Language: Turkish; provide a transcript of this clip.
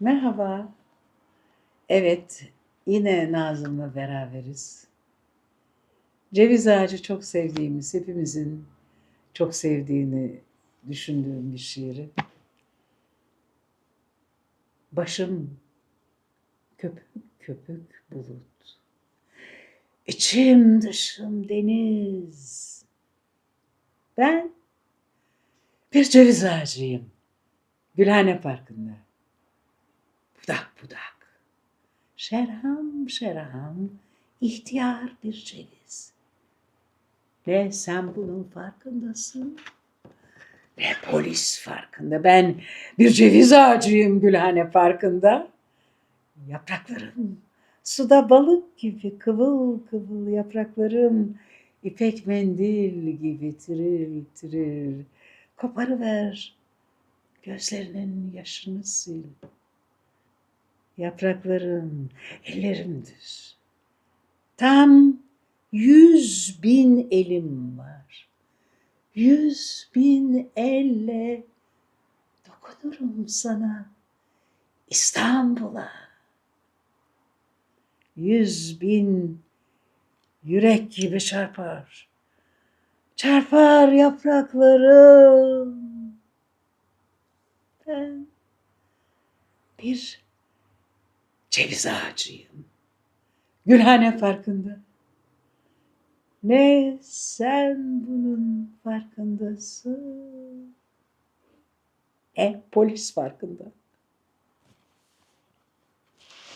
Merhaba. Evet, yine Nazım'la beraberiz. Ceviz ağacı çok sevdiğimiz, hepimizin çok sevdiğini düşündüğüm bir şiiri. Başım köpük köpük bulut. İçim dışım deniz. Ben bir ceviz ağacıyım. Gülhane Parkı'nda. Budak budak. Şerham şerham ihtiyar bir ceviz. Ne sen bunun farkındasın ne polis farkında. Ben bir ceviz ağacıyım Gülhane Parkı'nda. Yapraklarım suda balık gibi kıvıl kıvıl yapraklarım ipek mendil gibi tiril tiril. Koparıver gözlerinin yaşını sil. Yapraklarım ellerimdir. Tam yüz bin elim var. Yüz bin elle dokunurum sana İstanbul'a. Yüz bin yürek gibi çarpar. Çarpar yapraklarım. Ben bir ceviz ağacıyım. Gülhane farkında. Ne sen bunun farkındasın. E polis farkında.